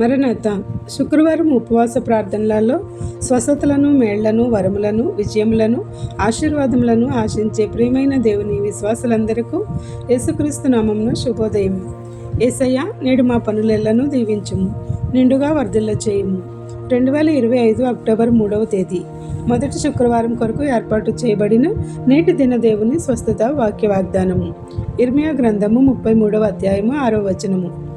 మరణత శుక్రవారం ఉపవాస ప్రార్థనలలో స్వస్థతలను మేళ్ళను వరములను విజయములను ఆశీర్వాదములను ఆశించే ప్రియమైన దేవుని విశ్వాసులందరకు యేసుక్రీస్తు నామంను శుభోదయం. ఏసయ్య నేడు మా పనులెళ్ళను దీవించుము నిండుగా వర్ధిల్ల చేయము. రెండు వేల ఇరవై ఐదు అక్టోబర్ మూడవ తేదీ. మొదటి శుక్రవారం కొరకు ఏర్పాటు చేయబడిన నేటి దిన దేవుని స్వస్థత వాక్య వాగ్దానము ఇర్మియా గ్రంథము ముప్పై మూడవ అధ్యాయము ఆరో వచనము.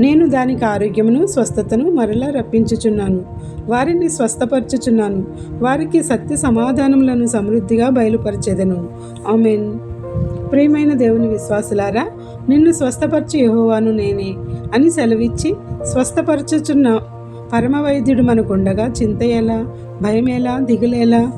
నేను దానికి ఆరోగ్యమును స్వస్థతను మరలా రప్పించుచున్నాను. వారిని స్వస్థపరచుచున్నాను. వారికి సత్య సమాధానములను సమృద్ధిగా బయలుపరచెదను. ఆమెన్. ప్రియమైన దేవుని విశ్వాసులారా నిన్ను స్వస్థపరచు యహోవాను నేనే అని సెలవిచ్చి స్వస్థపరచుచున్న పరమవైద్యుడు మనకుండగా చింత ఎలా భయమేలా దిగులేలా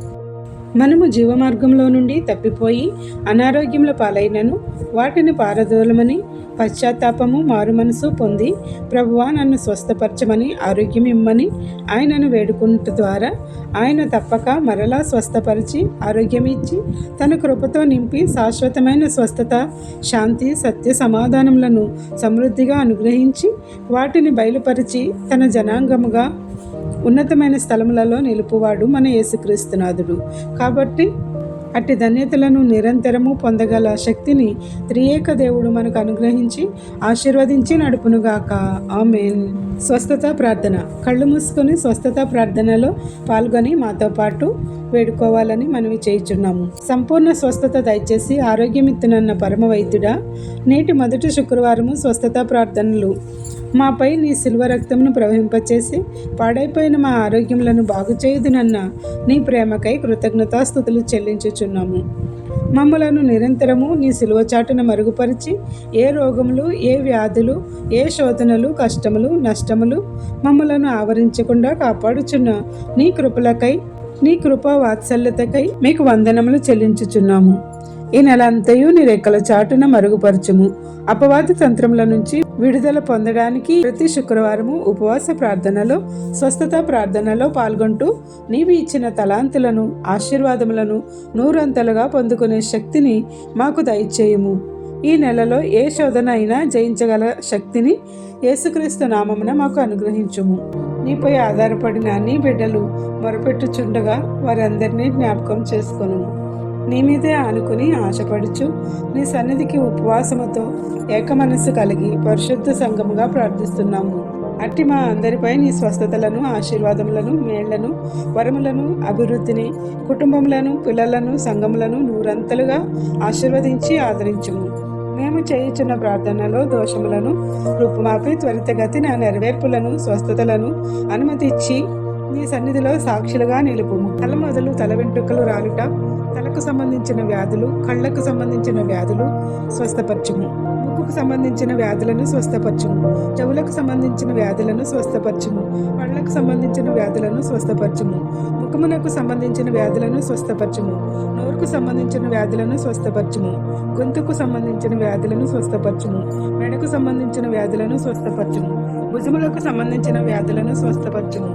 మనము జీవమార్గంలో నుండి తప్పిపోయి అనారోగ్యముల పాలైనను వాటిని పారదోలమని పశ్చాత్తాపము మారు మనసు పొంది ప్రభువా నన్ను స్వస్థపరచమని ఆరోగ్యం ఇమ్మని ఆయనను వేడుకుంట ద్వారా ఆయన తప్పక మరలా స్వస్థపరిచి ఆరోగ్యం ఇచ్చి తన కృపతో నింపి శాశ్వతమైన స్వస్థత శాంతి సత్య సమాధానములను సమృద్ధిగా అనుగ్రహించి వాటిని బయలుపరిచి తన జనాంగముగా ఉన్నతమైన స్థలములలో నిలుపువాడు మన యేసుక్రీస్తునాథుడు కాబట్టి అట్టి ధన్యతలను నిరంతరము పొందగల శక్తిని త్రియేక దేవుడు మనకు అనుగ్రహించి ఆశీర్వదించి నడుపునుగాక ఆమెన్. స్వస్థత ప్రార్థన. కళ్ళు మూసుకొని స్వస్థత ప్రార్థనలో పాల్గొని మాతో పాటు వేడుకోవాలని మనవి చేయుచున్నాము. సంపూర్ణ స్వస్థత దయచేసి ఆరోగ్యమిత్తునన్న పరమ వైద్యుడా నేటి మొదటి శుక్రవారము స్వస్థత ప్రార్థనలు. మాపై నీ శిల్వ రక్తమును ప్రవహింపచేసి పాడైపోయిన మా ఆరోగ్యములను బాగు చేయుదునన్న నీ ప్రేమకై కృతజ్ఞతాస్థుతులు చెల్లించుచున్నాము. మమ్మలను నిరంతరము నీ సిలువ చాటున మరుగుపరిచి ఏ రోగములు ఏ వ్యాధులు ఏ శోధనలు కష్టములు నష్టములు మమ్మలను ఆవరించకుండా కాపాడుచున్న నీ కృపలకై నీ కృపా వాత్సల్యతకై మీకు వందనములు చెల్లించుచున్నాము. ఈ నెల అంతయు నీ రెక్కల చాటున మరుగుపరచుము. అపవాద తంత్రముల నుంచి విడుదల పొందడానికి ప్రతి శుక్రవారము ఉపవాస ప్రార్థనలో స్వస్థత ప్రార్థనలో పాల్గొంటూ నీవు ఇచ్చిన తలాంతులను ఆశీర్వాదములను నూరంతలుగా పొందుకునే శక్తిని మాకు దయచేయము. ఈ నెలలో ఏ శోధన అయినా జయించగల శక్తిని యేసుక్రీస్తు నామమున మాకు అనుగ్రహించుము. నీపై ఆధారపడిన నీ బిడ్డలు మొరపెట్టుచుండగా వారందరినీ జ్ఞాపకం చేసుకొను నీ మీదే ఆనుకుని ఆశపడుచు. నీ సన్నిధికి ఉపవాసముతో ఏకమనస్సు కలిగి పరిశుద్ధ సంఘముగా ప్రార్థిస్తున్నాము. అట్టి మా అందరిపై నీ స్వస్థతలను ఆశీర్వాదములను మేళ్ళను వరములను అభివృద్ధిని కుటుంబములను పిల్లలను సంఘములను నూరంతలుగా ఆశీర్వదించి ఆదరించుము. మేము చేయుచున్న ప్రార్థనలో దోషములను రూపుమాపి త్వరితగతిన నెరవేర్పులను స్వస్థతలను అనుమతిచ్చి నీ సన్నిధిలో సాక్షులుగా నిలుపుము. తల మొదలు తల వెంట్రుకలు రాలుట తలకు సంబంధించిన వ్యాధులు కళ్ళకు సంబంధించిన వ్యాధులు స్వస్థపరచుము. ముక్కుకు సంబంధించిన వ్యాధులను స్వస్థపరచుము. చెవులకు సంబంధించిన వ్యాధులను స్వస్థపరచుము. పళ్ళకు సంబంధించిన వ్యాధులను స్వస్థపరచుము. ముఖమునకు సంబంధించిన వ్యాధులను స్వస్థపరచుము. నోరుకు సంబంధించిన వ్యాధులను స్వస్థపరచుము. గొంతుకు సంబంధించిన వ్యాధులను స్వస్థపరచుము. మెడకు సంబంధించిన వ్యాధులను స్వస్థపరచుము. భుజములకు సంబంధించిన వ్యాధులను స్వస్థపరచుము.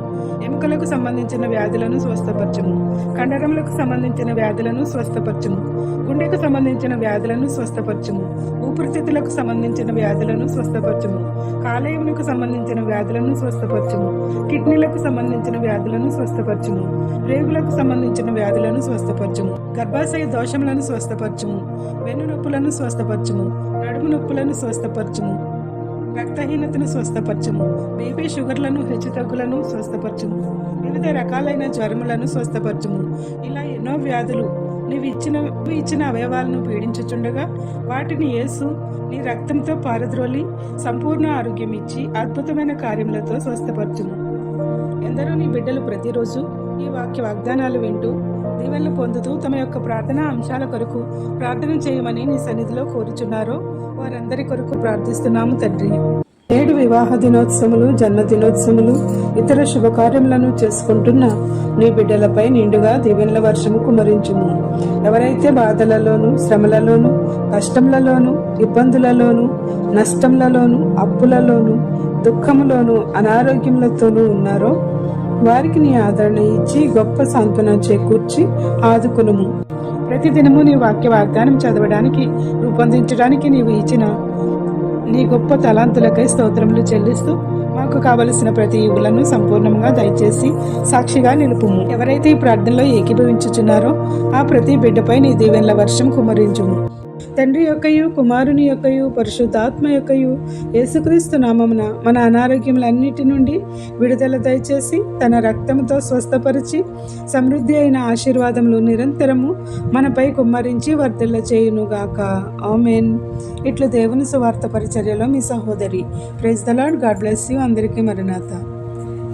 ఎముకలకు సంబంధించిన వ్యాధులను స్వస్థపరచుము. కండరములకు సంబంధించిన వ్యాధులను స్వస్థపరచుము. గుండెకు సంబంధించిన వ్యాధులను స్వస్థపరచుము. ఊపిరితిత్తులకు సంబంధించిన వ్యాధులను స్వస్థపరచుము. కాలేయములకు సంబంధించిన వ్యాధులను స్వస్థపరచుము. కిడ్నీలకు సంబంధించిన వ్యాధులను స్వస్థపరచుము. రేగులకు సంబంధించిన వ్యాధులను స్వస్థపరచుము. గర్భాశయ దోషములను స్వస్థపరచుము. వెన్ను నొప్పులను స్వస్థపరచుము. నడుము నొప్పులను స్వస్థపరచుము. రక్తహీనతను స్వస్థపరచము. బీపీ షుగర్లను హెచ్చుతగ్గులను స్వస్థపరచము. వివిధ రకాలైన జ్వరములను స్వస్థపరచము. ఇలా ఎన్నో వ్యాధులు నీవు ఇచ్చిన ఇచ్చిన అవయవాలను పీడించుచుండగా వాటిని యేసు నీ రక్తంతో పారద్రోలి సంపూర్ణ ఆరోగ్యం ఇచ్చి అద్భుతమైన కార్యములతో స్వస్థపరచుము. ఎందరో నీ బిడ్డలు ప్రతిరోజు ఈ వాక్య వాగ్దానాలు వింటూ దీవెనలు పొందుతూ తమ యొక్క ప్రార్థనా అంశాల కొరకు ప్రార్థన చేయమని నీ సన్నిధిలో కోరుచున్నారో. వారందరి కొరకు ప్రార్థిస్తున్నాము తండ్రి. నేడు వివాహ దినోత్సవములు జన్మ దినోత్సవములు ఇతర శుభకార్యములను చేసుకుంటున్న నీ బిడ్డలపై నిండుగా దీవెనల వర్షము కుమరించుము ఎవరైతే బాధలలోను శ్రమలలోను కష్టములలోను ఇబ్బందులలోను నష్టములలోను అప్పులలోను దుఃఖములోను అనారోగ్యములతోనూ ఉన్నారో వారికి నీ ఆదరణ ఇచ్చి గొప్ప సాంత్వన చేకూర్చి ఆదుకునుము. ప్రతిదినము నీ వాక్య వాగ్దానం చదవడానికి రూపొందించడానికి నీవు ఇచ్చిన నీ గొప్ప తలాంతులకై స్తోత్రములు చెల్లిస్తూ మాకు కావలసిన ప్రతి ఇవులను సంపూర్ణంగా దయచేసి సాక్షిగా నిలుపుము. ఎవరైతే ఈ ప్రార్థనలో ఏకీభవించుచున్నారో ఆ ప్రతి బిడ్డపై నీ దీవెనల వర్షం కుమరించుము తండ్రి యొక్కయు కుమారుని యొక్కయు పరిశుద్ధాత్మ యొక్కయు యేసుక్రీస్తు నామమున మన అనారోగ్యములన్నిటి నుండి విడుదల దయచేసి తన రక్తముతో స్వస్థపరిచి సమృద్ధి అయిన ఆశీర్వాదములు నిరంతరము మనపై కుమ్మరించి వర్ధిల్ల చేయునుగాక. ఆమెన్. ఇట్లు దేవుని సువార్త పరిచర్యలో మీ సహోదరి. Praise the Lord God bless you. అందరికీ మరణాత.